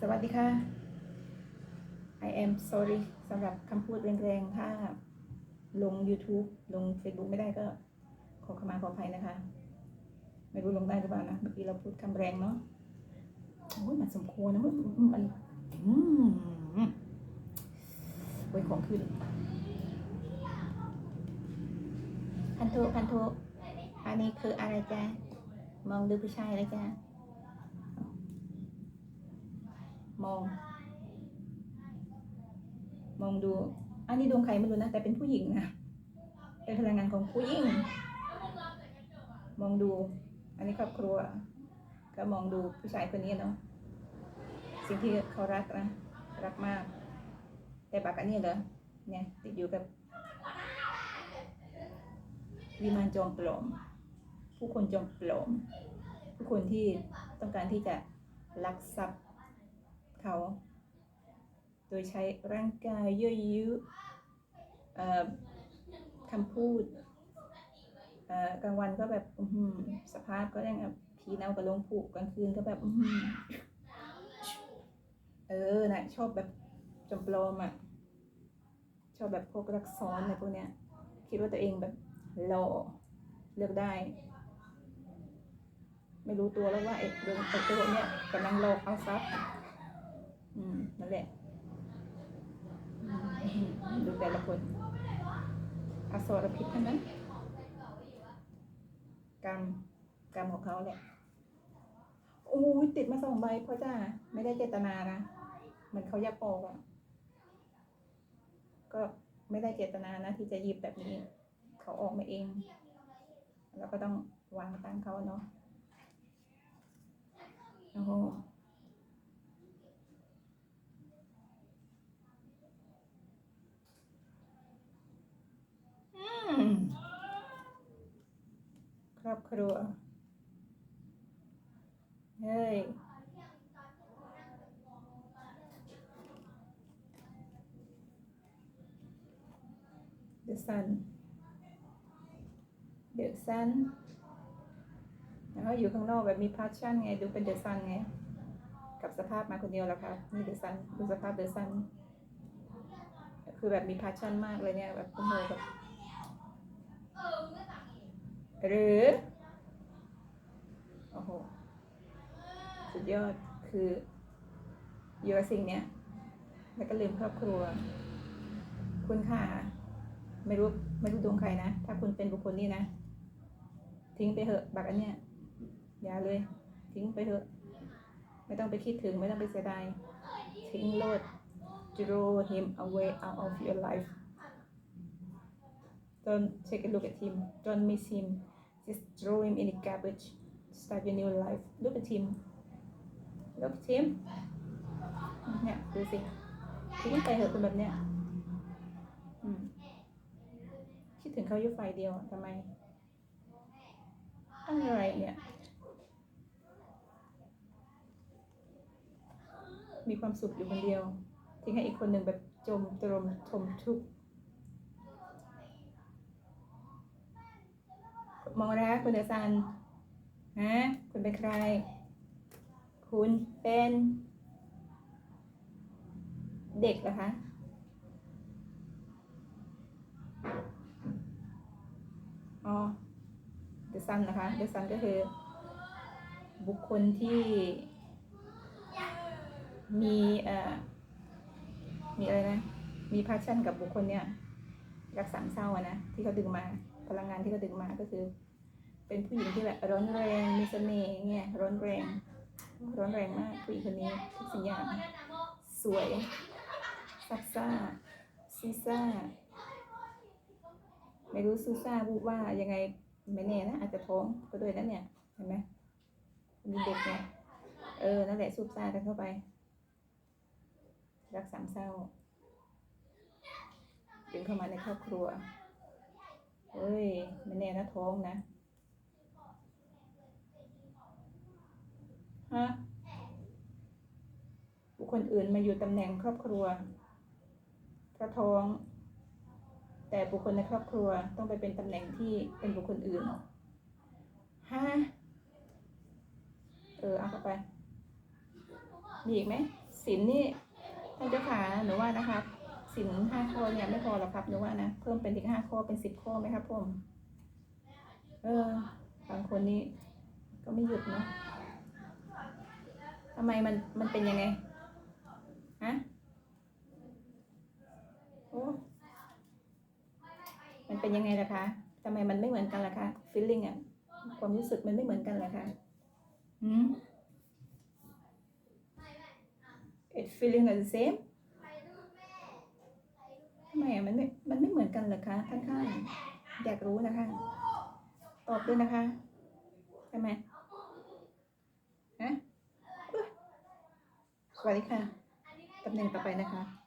สวัสดีค่ะ I am sorry สำหรับคำพูดแรงๆ ถ้าลง YouTube ลง Facebook ไม่ได้ก็ขอขมาขออภัยนะคะ ไม่รู้ลงได้หรือเปล่านะ เมื่อกี้เราพูดคำแรงเนาะโอ้ยมันสมควรนะมันมันอืมโอ้ยของขึ้นพันธุพันธุอันนี้คืออะไรจ๊ะ มองดูผู้ชายเลยจ้ะ มอง มองดู อันนี้ดวงใครไม่รู้นะ แต่เป็นผู้หญิงนะ เป็นพลังงานของผู้หญิง มองดู อันนี้ครอบครัว ก็มองดูผู้ชายคนนี้เนาะ สิ่งที่เขารักนะ รักมาก แต่ปากอันนี้เหรอ เนี่ยติดอยู่กับวิมานจอมปลอม ผู้คนจอมปลอม ผู้คนที่ต้องการที่จะลักทรัพย์ เขา โดยใช้ร่างกายยั่วยุคำพูดกลางวันก็แบบสภาพก็ยังแบบผีเน่ากับลงผูกกลางคืนก็แบบอื้ออเออนะชอบแบบจมปลอมอะ ชอบแบบพวกรักซ้อนอะไรพวกเนี้ย คิดว่าตัวเองแบบหล่อเลือกได้ ไม่รู้ตัวแล้วว่าไอ้ดวงไอ้ตัวเนี้ยกำลังหลอกเอาทรัพย์ อืมนั่นแหละดูแต่ละคนอสรพิษทั้งนั้นกรรมกรรมของเขาแหละโอ้ยติดมาสองใบพ่อจ้าไม่ได้เจตนานะเหมือนเขายักออกอะก็ไม่ได้เจตนานะที่จะหยิบแบบนี้ เขาออกมาเอง แล้วก็ต้องวางตั้งเขาเนาะโอ้มค ครัว เฮ้ย The sun The sun แล้วอยู่ข้างนอกแบบมี passion ไง ดูเป็น The sun ไง กับสภาพมาคนเดียวแล้วค่ะนี่ The sun ดูสภาพ The sun คือแบบมี passion มากเลยเนี่ย แบบโอ้โหแบบหรือ โอ้โห สุดยอดคืออยู่กับสิ่งเนี้ย แล้วก็ลืมครอบครัว คุณค่าไม่รู้ไม่รู้ดวงใครนะ ถ้าคุณเป็นบุคคลนี้นะ ทิ้งไปเถอะ บักอันเนี้ย อย่าเลย ทิ้งไปเถอะ ไม่ต้องไปคิดถึง ไม่ต้องไปเสียดาย ทิ้งโลด throw him away out of your life don't take a look at him don't miss him just throw him in the garbage start your new life look at him look at him เนี่ยดูสิทิ้งไปเถอะคนแบบเนี้ยอืมคิดถึงเขาอยู่ฝ่ายเดียวทำไมอะไรเนี่ยมีความสุขอยู่คนเดียว ทิ้งให้อีกคนหนึ่งแบบจมตรมทมทุกข์มองรักคุณเดซัน ฮะคุณเป็นใคร คุณเป็น เด็กเหรอคะ อ๋อเดซันนะคะเดซันก็คือ บุคคลที่ มีเอ่อมีอะไรนะ มีพาชั่นกับบุคคลเนี่ย รักสามเศร้าอะนะ ที่เขาดึงมา พลังงานที่เขาดึงมาก็คือ เป็นผู้หญิงที่แบบร้อนแรงมีเสน่ห์เงี้ยร้อนแรง ร้อนแรงมากผู้หญิงคนนี้ทุกสิ่งอย่าง สวยซับซ่าซีซ่า ไม่รู้ซูซ่าบูว่ายังไงไม่แน่นะอาจจะท้องก็ด้วยนะเนี่ยเห็นไหมมีเด็กเนี่ยเออนั่นแหละซูซ่ากันเข้าไป รักสามเศร้าดึงเข้ามาในครอบครัวเฮ้ยไม่แน่นะท้องนะ ฮะบุคคลอื่นมาอยู่ตำแหน่งครอบครัวเพระท้อง แต่บุคคลในครอบครัวต้องไปเป็นตำแหน่งที่เป็นบุคคลอื่นฮะเออเอาเข้าไป มีอีกไหมสินนี่ท่านเจ้าขาหนูว่านะครับสินห้าข้อเนี่ยไม่พอหรอกครับหนูว่านะเพิ่มเป็นอีกห้าข้อเป็นสิบข้อไหมครับผมเออบางคนนี่ก็ไม่หยุดเนาะ ทำไมมันมันเป็นยังไง ฮะ โอ้ มันเป็นยังไงล่ะคะทำไมมันไม่เหมือนกันล่ะคะ feeling อะความรู้สึกมันไม่เหมือนกันล่ะคะหืม it feeling the same ทำไมอะมันไม่ มันไม่เหมือนกันเหรอคะข้างๆอยากรู้นะคะ ตอบด้วยนะคะ ใช่ไหมฮะอุ๊ยส วัสดีค่ะตำแหน่งต่อไปนะคะ